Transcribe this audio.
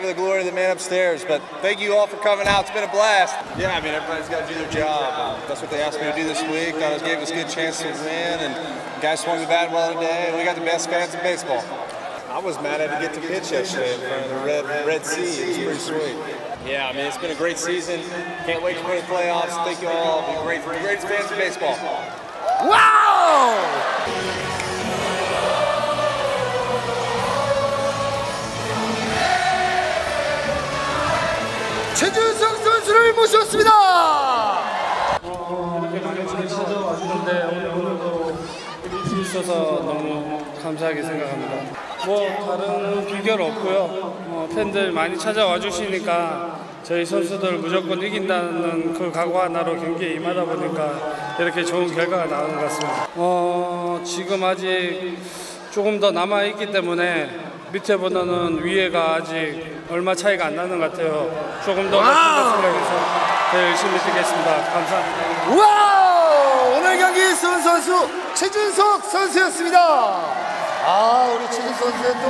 for uh, the glory to the man upstairs. But thank you all for coming out. It's been a blast. Yeah, I mean, everybody's got to do their job. That's what they asked me to do this week. Thought it gave us a good chance to win. And guys swung the bat well today. We got the best fans in baseball. I was mad I didn't get to pitch yesterday in front of the Red, Red Sea. It was pretty sweet. Yeah, I mean, it's been a great season. Can't wait to win the playoffs. Thank you all. Be great. The greatest fans in baseball. 와 최준성 선수를 모셨습니다. 수 있어서 너무 감사하게 생각합니다. 뭐 다른 비결 없고요. 뭐 팬들 많이 찾아와 주시니까 저희 선수들 무조건 이긴다는 그 각오 하나로 경기에 임하다 보니까 이렇게 좋은 결과가 나오는 것 같습니다. 어, 지금 아직 조금 더 남아 있기 때문에 밑에 보다는 위에가 아직 얼마 차이가 안 나는 것 같아요. 조금 더 와우. 생각해서 더 열심히 뛰겠습니다. 감사합니다. 와우! 오늘 경기 수훈 선수 최준석 선수였습니다. 아, 우리 최준석 선수의 또